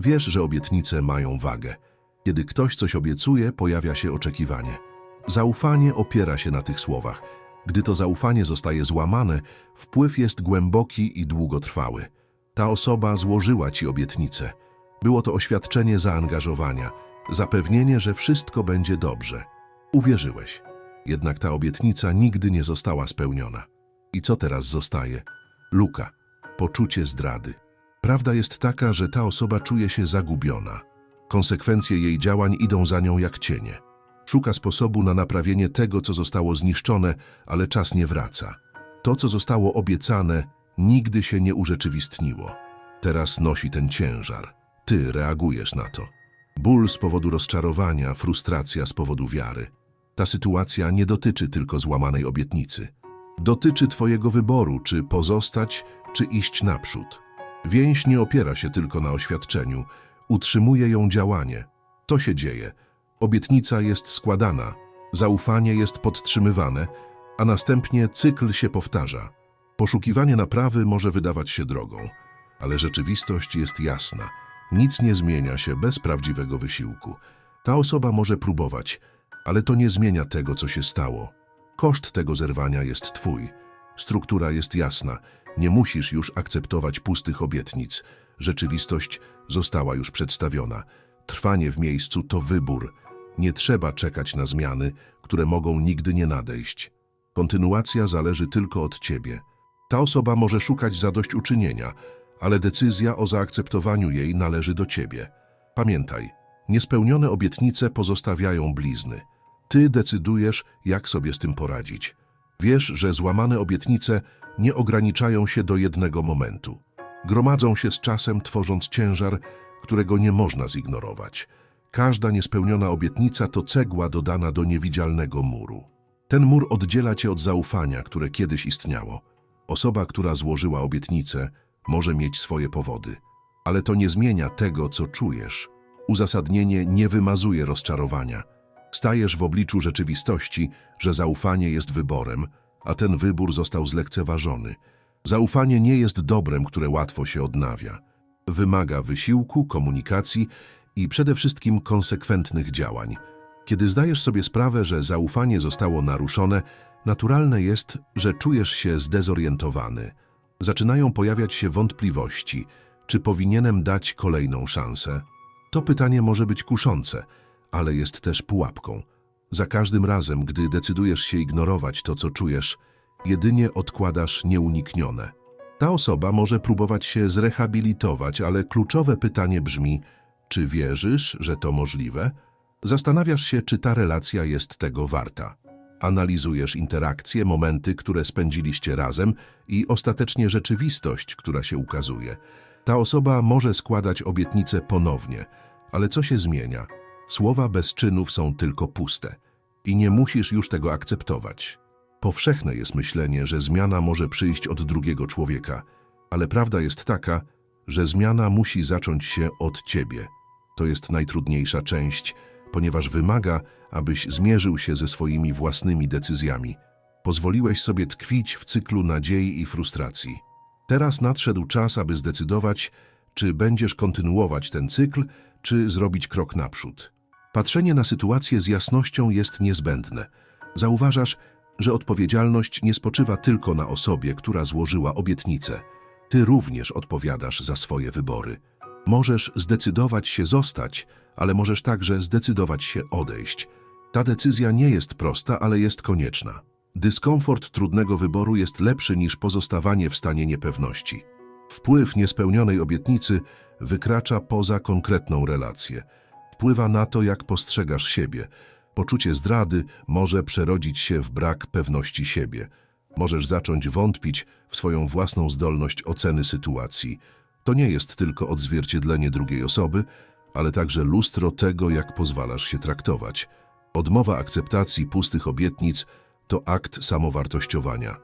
Wiesz, że obietnice mają wagę. Kiedy ktoś coś obiecuje, pojawia się oczekiwanie. Zaufanie opiera się na tych słowach. Gdy to zaufanie zostaje złamane, wpływ jest głęboki i długotrwały. Ta osoba złożyła ci obietnicę. Było to oświadczenie zaangażowania, zapewnienie, że wszystko będzie dobrze. Uwierzyłeś. Jednak ta obietnica nigdy nie została spełniona. I co teraz zostaje? Luka. Poczucie zdrady. Prawda jest taka, że ta osoba czuje się zagubiona. Konsekwencje jej działań idą za nią jak cienie. Szuka sposobu na naprawienie tego, co zostało zniszczone, ale czas nie wraca. To, co zostało obiecane, nigdy się nie urzeczywistniło. Teraz nosi ten ciężar. Ty reagujesz na to. Ból z powodu rozczarowania, frustracja z powodu wiary. Ta sytuacja nie dotyczy tylko złamanej obietnicy. Dotyczy Twojego wyboru, czy pozostać, czy iść naprzód. Więź nie opiera się tylko na oświadczeniu, utrzymuje ją działanie. To się dzieje. Obietnica jest składana, zaufanie jest podtrzymywane, a następnie cykl się powtarza. Poszukiwanie naprawy może wydawać się drogą, ale rzeczywistość jest jasna. Nic nie zmienia się bez prawdziwego wysiłku. Ta osoba może próbować, ale to nie zmienia tego, co się stało. Koszt tego zerwania jest Twój. Struktura jest jasna. Nie musisz już akceptować pustych obietnic. Rzeczywistość została już przedstawiona. Trwanie w miejscu to wybór. Nie trzeba czekać na zmiany, które mogą nigdy nie nadejść. Kontynuacja zależy tylko od Ciebie. Ta osoba może szukać zadośćuczynienia, ale decyzja o zaakceptowaniu jej należy do Ciebie. Pamiętaj, niespełnione obietnice pozostawiają blizny. Ty decydujesz, jak sobie z tym poradzić. Wiesz, że złamane obietnice nie ograniczają się do jednego momentu. Gromadzą się z czasem, tworząc ciężar, którego nie można zignorować. Każda niespełniona obietnica to cegła dodana do niewidzialnego muru. Ten mur oddziela cię od zaufania, które kiedyś istniało. Osoba, która złożyła obietnicę, może mieć swoje powody, ale to nie zmienia tego, co czujesz. Uzasadnienie nie wymazuje rozczarowania. Stajesz w obliczu rzeczywistości, że zaufanie jest wyborem, a ten wybór został zlekceważony. Zaufanie nie jest dobrem, które łatwo się odnawia. Wymaga wysiłku, komunikacji i przede wszystkim konsekwentnych działań. Kiedy zdajesz sobie sprawę, że zaufanie zostało naruszone, naturalne jest, że czujesz się zdezorientowany. Zaczynają pojawiać się wątpliwości, czy powinienem dać kolejną szansę. To pytanie może być kuszące, ale jest też pułapką. Za każdym razem, gdy decydujesz się ignorować to, co czujesz, jedynie odkładasz nieuniknione. Ta osoba może próbować się zrehabilitować, ale kluczowe pytanie brzmi, czy wierzysz, że to możliwe? Zastanawiasz się, czy ta relacja jest tego warta. Analizujesz interakcje, momenty, które spędziliście razem i ostatecznie rzeczywistość, która się ukazuje. Ta osoba może składać obietnice ponownie, ale co się zmienia? Słowa bez czynów są tylko puste i nie musisz już tego akceptować. Powszechne jest myślenie, że zmiana może przyjść od drugiego człowieka, ale prawda jest taka, że zmiana musi zacząć się od ciebie. To jest najtrudniejsza część, ponieważ wymaga, abyś zmierzył się ze swoimi własnymi decyzjami. Pozwoliłeś sobie tkwić w cyklu nadziei i frustracji. Teraz nadszedł czas, aby zdecydować, czy będziesz kontynuować ten cykl, czy zrobić krok naprzód. Patrzenie na sytuację z jasnością jest niezbędne. Zauważasz, że odpowiedzialność nie spoczywa tylko na osobie, która złożyła obietnicę. Ty również odpowiadasz za swoje wybory. Możesz zdecydować się zostać, ale możesz także zdecydować się odejść. Ta decyzja nie jest prosta, ale jest konieczna. Dyskomfort trudnego wyboru jest lepszy niż pozostawanie w stanie niepewności. Wpływ niespełnionej obietnicy wykracza poza konkretną relację. Wpływa na to, jak postrzegasz siebie. Poczucie zdrady może przerodzić się w brak pewności siebie. Możesz zacząć wątpić w swoją własną zdolność oceny sytuacji. To nie jest tylko odzwierciedlenie drugiej osoby, ale także lustro tego, jak pozwalasz się traktować. Odmowa akceptacji pustych obietnic to akt samowartościowania.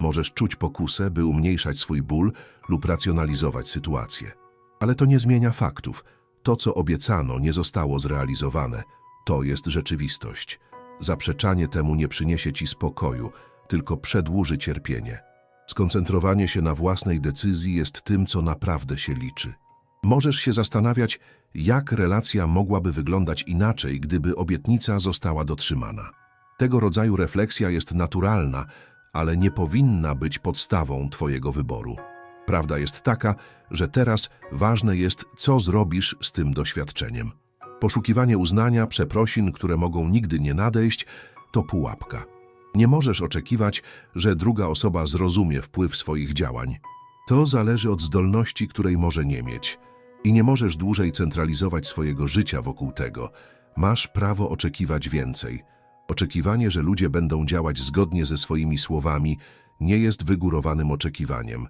Możesz czuć pokusę, by umniejszać swój ból lub racjonalizować sytuację. Ale to nie zmienia faktów. To, co obiecano, nie zostało zrealizowane. To jest rzeczywistość. Zaprzeczanie temu nie przyniesie ci spokoju, tylko przedłuży cierpienie. Skoncentrowanie się na własnej decyzji jest tym, co naprawdę się liczy. Możesz się zastanawiać, jak relacja mogłaby wyglądać inaczej, gdyby obietnica została dotrzymana. Tego rodzaju refleksja jest naturalna, ale nie powinna być podstawą Twojego wyboru. Prawda jest taka, że teraz ważne jest, co zrobisz z tym doświadczeniem. Poszukiwanie uznania, przeprosin, które mogą nigdy nie nadejść, to pułapka. Nie możesz oczekiwać, że druga osoba zrozumie wpływ swoich działań. To zależy od zdolności, której może nie mieć. I nie możesz dłużej centralizować swojego życia wokół tego. Masz prawo oczekiwać więcej. Oczekiwanie, że ludzie będą działać zgodnie ze swoimi słowami, nie jest wygórowanym oczekiwaniem.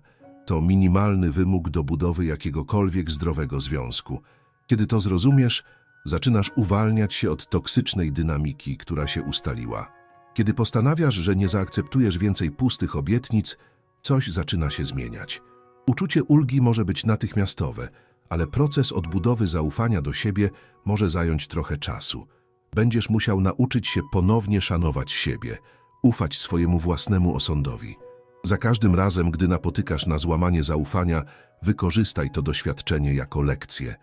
To minimalny wymóg do budowy jakiegokolwiek zdrowego związku. Kiedy to zrozumiesz, zaczynasz uwalniać się od toksycznej dynamiki, która się ustaliła. Kiedy postanawiasz, że nie zaakceptujesz więcej pustych obietnic, coś zaczyna się zmieniać. Uczucie ulgi może być natychmiastowe, ale proces odbudowy zaufania do siebie może zająć trochę czasu. Będziesz musiał nauczyć się ponownie szanować siebie, ufać swojemu własnemu osądowi. Za każdym razem, gdy napotykasz na złamanie zaufania, wykorzystaj to doświadczenie jako lekcję.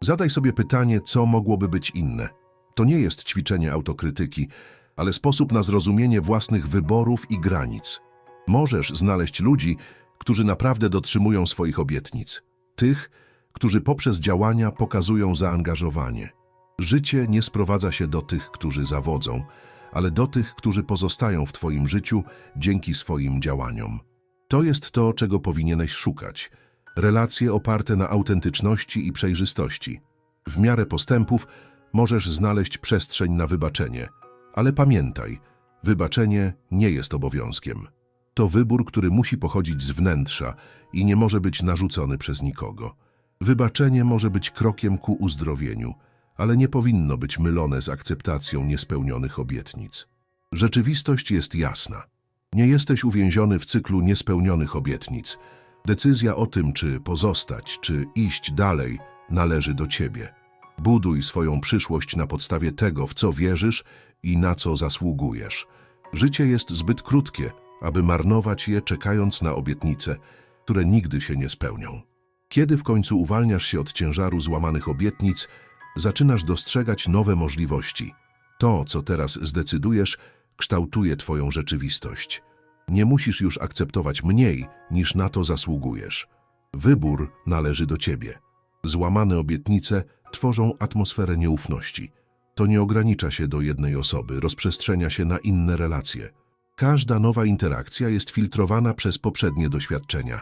Zadaj sobie pytanie, co mogłoby być inne. To nie jest ćwiczenie autokrytyki, ale sposób na zrozumienie własnych wyborów i granic. Możesz znaleźć ludzi, którzy naprawdę dotrzymują swoich obietnic. Tych, którzy poprzez działania pokazują zaangażowanie. Życie nie sprowadza się do tych, którzy zawodzą, ale do tych, którzy pozostają w Twoim życiu dzięki swoim działaniom. To jest to, czego powinieneś szukać. Relacje oparte na autentyczności i przejrzystości. W miarę postępów możesz znaleźć przestrzeń na wybaczenie. Ale pamiętaj, wybaczenie nie jest obowiązkiem. To wybór, który musi pochodzić z wnętrza i nie może być narzucony przez nikogo. Wybaczenie może być krokiem ku uzdrowieniu, ale nie powinno być mylone z akceptacją niespełnionych obietnic. Rzeczywistość jest jasna. Nie jesteś uwięziony w cyklu niespełnionych obietnic. Decyzja o tym, czy pozostać, czy iść dalej, należy do ciebie. Buduj swoją przyszłość na podstawie tego, w co wierzysz i na co zasługujesz. Życie jest zbyt krótkie, aby marnować je czekając na obietnice, które nigdy się nie spełnią. Kiedy w końcu uwalniasz się od ciężaru złamanych obietnic, zaczynasz dostrzegać nowe możliwości. To, co teraz zdecydujesz, kształtuje Twoją rzeczywistość. Nie musisz już akceptować mniej, niż na to zasługujesz. Wybór należy do Ciebie. Złamane obietnice tworzą atmosferę nieufności. To nie ogranicza się do jednej osoby, rozprzestrzenia się na inne relacje. Każda nowa interakcja jest filtrowana przez poprzednie doświadczenia.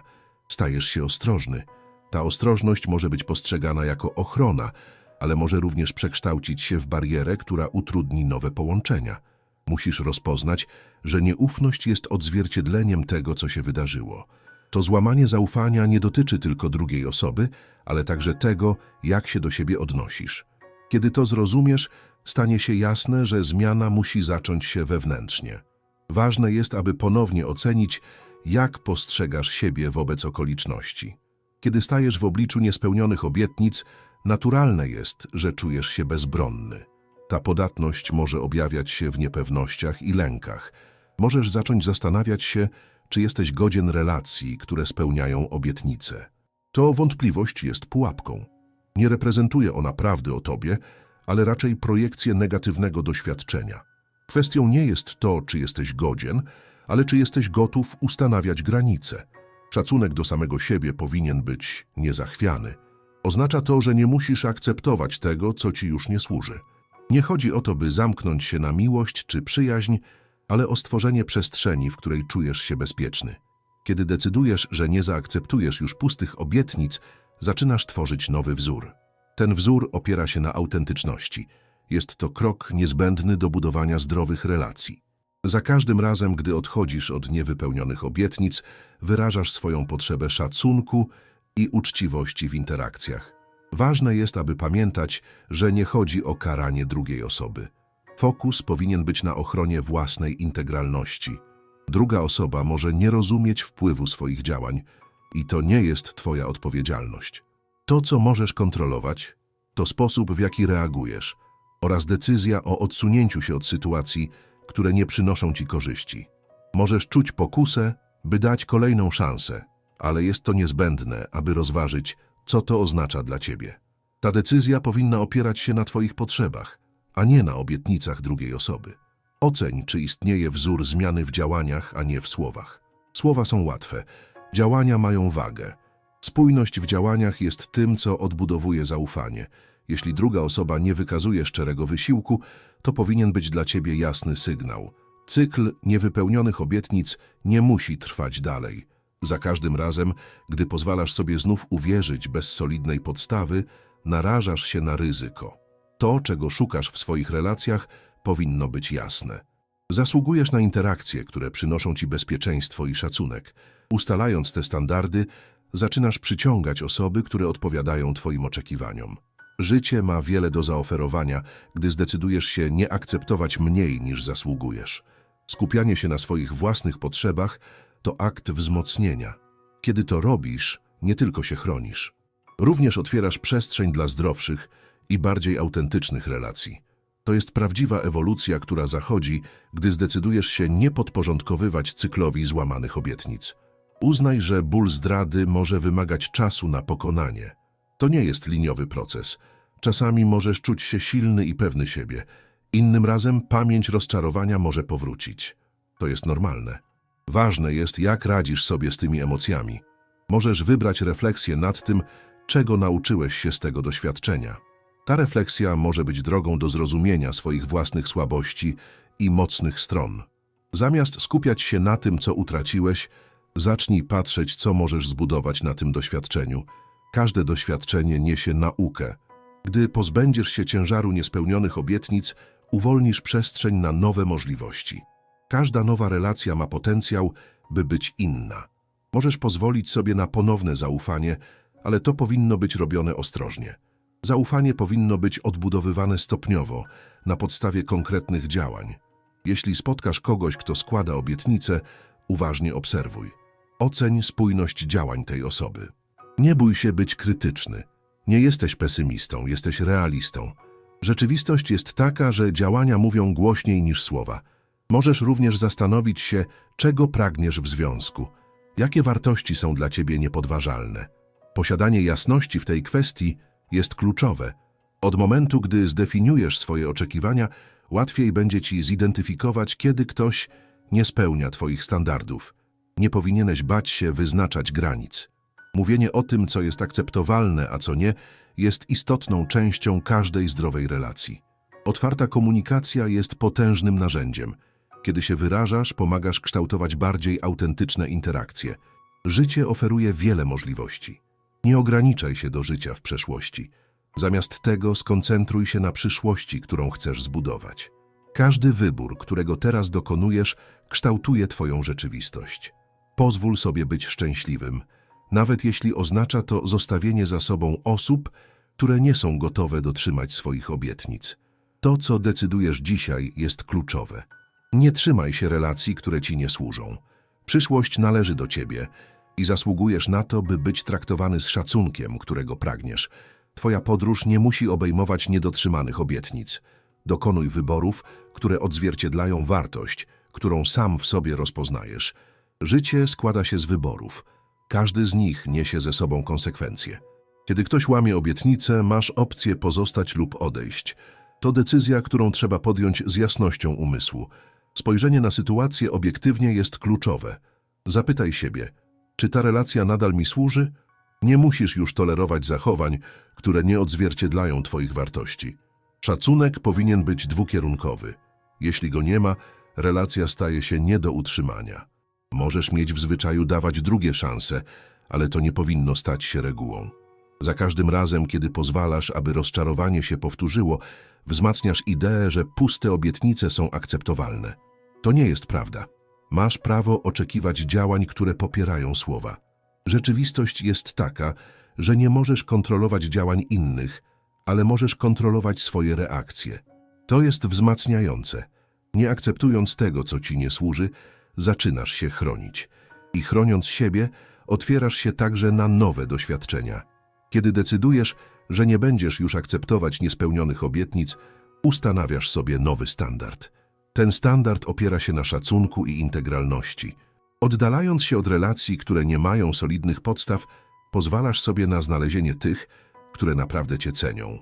Stajesz się ostrożny. Ta ostrożność może być postrzegana jako ochrona, ale może również przekształcić się w barierę, która utrudni nowe połączenia. Musisz rozpoznać, że nieufność jest odzwierciedleniem tego, co się wydarzyło. To złamanie zaufania nie dotyczy tylko drugiej osoby, ale także tego, jak się do siebie odnosisz. Kiedy to zrozumiesz, stanie się jasne, że zmiana musi zacząć się wewnętrznie. Ważne jest, aby ponownie ocenić, jak postrzegasz siebie wobec okoliczności. Kiedy stajesz w obliczu niespełnionych obietnic, naturalne jest, że czujesz się bezbronny. Ta podatność może objawiać się w niepewnościach i lękach. Możesz zacząć zastanawiać się, czy jesteś godzien relacji, które spełniają obietnice. To wątpliwość jest pułapką. Nie reprezentuje ona prawdy o tobie, ale raczej projekcję negatywnego doświadczenia. Kwestią nie jest to, czy jesteś godzien, ale czy jesteś gotów ustanawiać granice. Szacunek do samego siebie powinien być niezachwiany. Oznacza to, że nie musisz akceptować tego, co ci już nie służy. Nie chodzi o to, by zamknąć się na miłość czy przyjaźń, ale o stworzenie przestrzeni, w której czujesz się bezpieczny. Kiedy decydujesz, że nie zaakceptujesz już pustych obietnic, zaczynasz tworzyć nowy wzór. Ten wzór opiera się na autentyczności. Jest to krok niezbędny do budowania zdrowych relacji. Za każdym razem, gdy odchodzisz od niewypełnionych obietnic, wyrażasz swoją potrzebę szacunku i uczciwości w interakcjach. Ważne jest, aby pamiętać, że nie chodzi o karanie drugiej osoby. Fokus powinien być na ochronie własnej integralności. Druga osoba może nie rozumieć wpływu swoich działań i to nie jest Twoja odpowiedzialność. To, co możesz kontrolować, to sposób, w jaki reagujesz oraz decyzja o odsunięciu się od sytuacji, które nie przynoszą Ci korzyści. Możesz czuć pokusę, by dać kolejną szansę, ale jest to niezbędne, aby rozważyć co to oznacza dla ciebie. Ta decyzja powinna opierać się na twoich potrzebach, a nie na obietnicach drugiej osoby. Oceń, czy istnieje wzór zmiany w działaniach, a nie w słowach. Słowa są łatwe, działania mają wagę. Spójność w działaniach jest tym, co odbudowuje zaufanie. Jeśli druga osoba nie wykazuje szczerego wysiłku, to powinien być dla ciebie jasny sygnał. Cykl niewypełnionych obietnic nie musi trwać dalej. Za każdym razem, gdy pozwalasz sobie znów uwierzyć bez solidnej podstawy, narażasz się na ryzyko. To, czego szukasz w swoich relacjach, powinno być jasne. Zasługujesz na interakcje, które przynoszą ci bezpieczeństwo i szacunek. Ustalając te standardy, zaczynasz przyciągać osoby, które odpowiadają twoim oczekiwaniom. Życie ma wiele do zaoferowania, gdy zdecydujesz się nie akceptować mniej niż zasługujesz. Skupianie się na swoich własnych potrzebach to akt wzmocnienia. Kiedy to robisz, nie tylko się chronisz. Również otwierasz przestrzeń dla zdrowszych i bardziej autentycznych relacji. To jest prawdziwa ewolucja, która zachodzi, gdy zdecydujesz się nie podporządkowywać cyklowi złamanych obietnic. Uznaj, że ból zdrady może wymagać czasu na pokonanie. To nie jest liniowy proces. Czasami możesz czuć się silny i pewny siebie. Innym razem pamięć rozczarowania może powrócić. To jest normalne. Ważne jest, jak radzisz sobie z tymi emocjami. Możesz wybrać refleksję nad tym, czego nauczyłeś się z tego doświadczenia. Ta refleksja może być drogą do zrozumienia swoich własnych słabości i mocnych stron. Zamiast skupiać się na tym, co utraciłeś, zacznij patrzeć, co możesz zbudować na tym doświadczeniu. Każde doświadczenie niesie naukę. Gdy pozbędziesz się ciężaru niespełnionych obietnic, uwolnisz przestrzeń na nowe możliwości. Każda nowa relacja ma potencjał, by być inna. Możesz pozwolić sobie na ponowne zaufanie, ale to powinno być robione ostrożnie. Zaufanie powinno być odbudowywane stopniowo, na podstawie konkretnych działań. Jeśli spotkasz kogoś, kto składa obietnice, uważnie obserwuj. Oceń spójność działań tej osoby. Nie bój się być krytyczny. Nie jesteś pesymistą, jesteś realistą. Rzeczywistość jest taka, że działania mówią głośniej niż słowa. Możesz również zastanowić się, czego pragniesz w związku. Jakie wartości są dla ciebie niepodważalne? Posiadanie jasności w tej kwestii jest kluczowe. Od momentu, gdy zdefiniujesz swoje oczekiwania, łatwiej będzie ci zidentyfikować, kiedy ktoś nie spełnia twoich standardów. Nie powinieneś bać się wyznaczać granic. Mówienie o tym, co jest akceptowalne, a co nie, jest istotną częścią każdej zdrowej relacji. Otwarta komunikacja jest potężnym narzędziem. Kiedy się wyrażasz, pomagasz kształtować bardziej autentyczne interakcje. Życie oferuje wiele możliwości. Nie ograniczaj się do życia w przeszłości. Zamiast tego skoncentruj się na przyszłości, którą chcesz zbudować. Każdy wybór, którego teraz dokonujesz, kształtuje Twoją rzeczywistość. Pozwól sobie być szczęśliwym, nawet jeśli oznacza to zostawienie za sobą osób, które nie są gotowe dotrzymać swoich obietnic. To, co decydujesz dzisiaj, jest kluczowe. Nie trzymaj się relacji, które ci nie służą. Przyszłość należy do ciebie i zasługujesz na to, by być traktowany z szacunkiem, którego pragniesz. Twoja podróż nie musi obejmować niedotrzymanych obietnic. Dokonuj wyborów, które odzwierciedlają wartość, którą sam w sobie rozpoznajesz. Życie składa się z wyborów. Każdy z nich niesie ze sobą konsekwencje. Kiedy ktoś łamie obietnicę, masz opcję pozostać lub odejść. To decyzja, którą trzeba podjąć z jasnością umysłu. Spojrzenie na sytuację obiektywnie jest kluczowe. Zapytaj siebie, czy ta relacja nadal mi służy? Nie musisz już tolerować zachowań, które nie odzwierciedlają Twoich wartości. Szacunek powinien być dwukierunkowy. Jeśli go nie ma, relacja staje się nie do utrzymania. Możesz mieć w zwyczaju dawać drugie szanse, ale to nie powinno stać się regułą. Za każdym razem, kiedy pozwalasz, aby rozczarowanie się powtórzyło, wzmacniasz ideę, że puste obietnice są akceptowalne. To nie jest prawda. Masz prawo oczekiwać działań, które popierają słowa. Rzeczywistość jest taka, że nie możesz kontrolować działań innych, ale możesz kontrolować swoje reakcje. To jest wzmacniające. Nie akceptując tego, co ci nie służy, zaczynasz się chronić. I chroniąc siebie, otwierasz się także na nowe doświadczenia. Kiedy decydujesz, że nie będziesz już akceptować niespełnionych obietnic, ustanawiasz sobie nowy standard. Ten standard opiera się na szacunku i integralności. Oddalając się od relacji, które nie mają solidnych podstaw, pozwalasz sobie na znalezienie tych, które naprawdę cię cenią.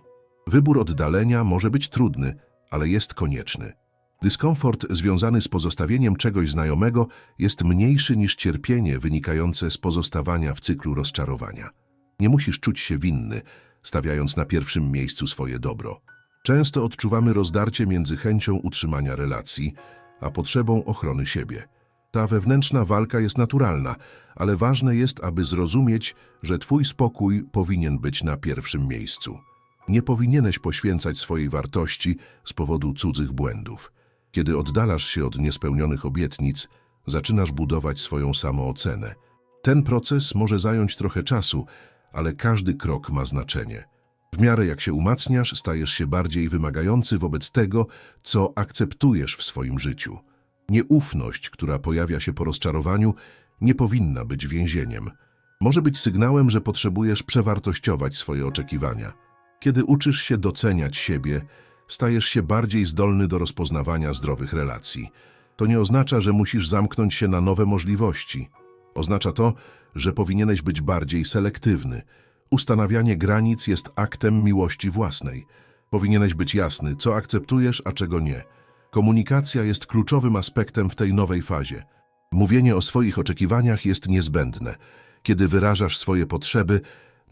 Wybór oddalenia może być trudny, ale jest konieczny. Dyskomfort związany z pozostawieniem czegoś znajomego jest mniejszy niż cierpienie wynikające z pozostawania w cyklu rozczarowania. Nie musisz czuć się winny, stawiając na pierwszym miejscu swoje dobro. Często odczuwamy rozdarcie między chęcią utrzymania relacji, a potrzebą ochrony siebie. Ta wewnętrzna walka jest naturalna, ale ważne jest, aby zrozumieć, że Twój spokój powinien być na pierwszym miejscu. Nie powinieneś poświęcać swojej wartości z powodu cudzych błędów. Kiedy oddalasz się od niespełnionych obietnic, zaczynasz budować swoją samoocenę. Ten proces może zająć trochę czasu, ale każdy krok ma znaczenie. W miarę jak się umacniasz, stajesz się bardziej wymagający wobec tego, co akceptujesz w swoim życiu. Nieufność, która pojawia się po rozczarowaniu, nie powinna być więzieniem. Może być sygnałem, że potrzebujesz przewartościować swoje oczekiwania. Kiedy uczysz się doceniać siebie, stajesz się bardziej zdolny do rozpoznawania zdrowych relacji. To nie oznacza, że musisz zamknąć się na nowe możliwości. Oznacza to, że powinieneś być bardziej selektywny. Ustanawianie granic jest aktem miłości własnej. Powinieneś być jasny, co akceptujesz, a czego nie. Komunikacja jest kluczowym aspektem w tej nowej fazie. Mówienie o swoich oczekiwaniach jest niezbędne. Kiedy wyrażasz swoje potrzeby,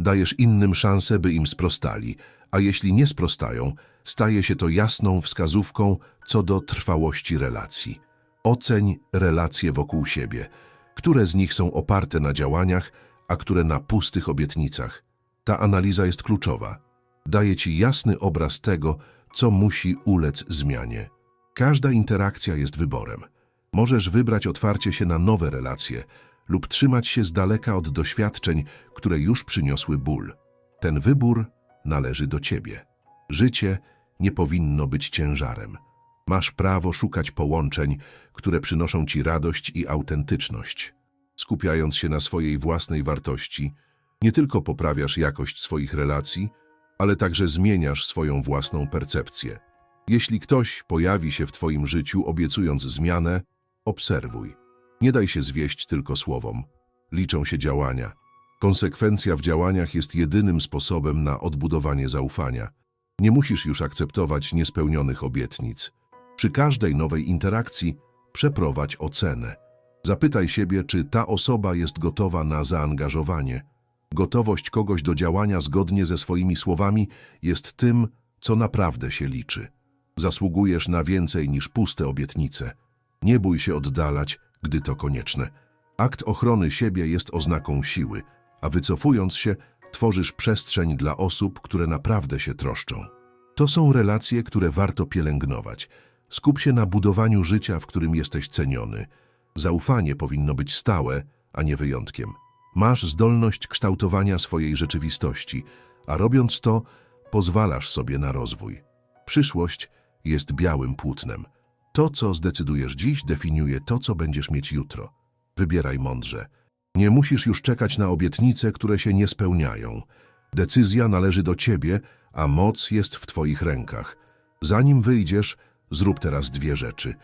dajesz innym szansę, by im sprostali, a jeśli nie sprostają, staje się to jasną wskazówką co do trwałości relacji. Oceń relacje wokół siebie. Które z nich są oparte na działaniach, a które na pustych obietnicach. Ta analiza jest kluczowa. Daje ci jasny obraz tego, co musi ulec zmianie. Każda interakcja jest wyborem. Możesz wybrać otwarcie się na nowe relacje lub trzymać się z daleka od doświadczeń, które już przyniosły ból. Ten wybór należy do ciebie. Życie nie powinno być ciężarem. Masz prawo szukać połączeń, które przynoszą ci radość i autentyczność. Skupiając się na swojej własnej wartości, nie tylko poprawiasz jakość swoich relacji, ale także zmieniasz swoją własną percepcję. Jeśli ktoś pojawi się w Twoim życiu obiecując zmianę, obserwuj. Nie daj się zwieść tylko słowom. Liczą się działania. Konsekwencja w działaniach jest jedynym sposobem na odbudowanie zaufania. Nie musisz już akceptować niespełnionych obietnic. Przy każdej nowej interakcji przeprowadź ocenę. Zapytaj siebie, czy ta osoba jest gotowa na zaangażowanie. Gotowość kogoś do działania zgodnie ze swoimi słowami jest tym, co naprawdę się liczy. Zasługujesz na więcej niż puste obietnice. Nie bój się oddalać, gdy to konieczne. Akt ochrony siebie jest oznaką siły, a wycofując się, tworzysz przestrzeń dla osób, które naprawdę się troszczą. To są relacje, które warto pielęgnować. Skup się na budowaniu życia, w którym jesteś ceniony. Zaufanie powinno być stałe, a nie wyjątkiem. Masz zdolność kształtowania swojej rzeczywistości, a robiąc to, pozwalasz sobie na rozwój. Przyszłość jest białym płótnem. To, co zdecydujesz dziś, definiuje to, co będziesz mieć jutro. Wybieraj mądrze. Nie musisz już czekać na obietnice, które się nie spełniają. Decyzja należy do ciebie, a moc jest w twoich rękach. Zanim wyjdziesz, zrób teraz dwie rzeczy.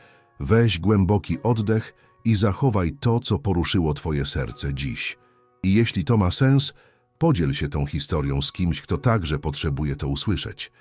Weź głęboki oddech i zachowaj to, co poruszyło twoje serce dziś. I jeśli to ma sens, podziel się tą historią z kimś, kto także potrzebuje to usłyszeć.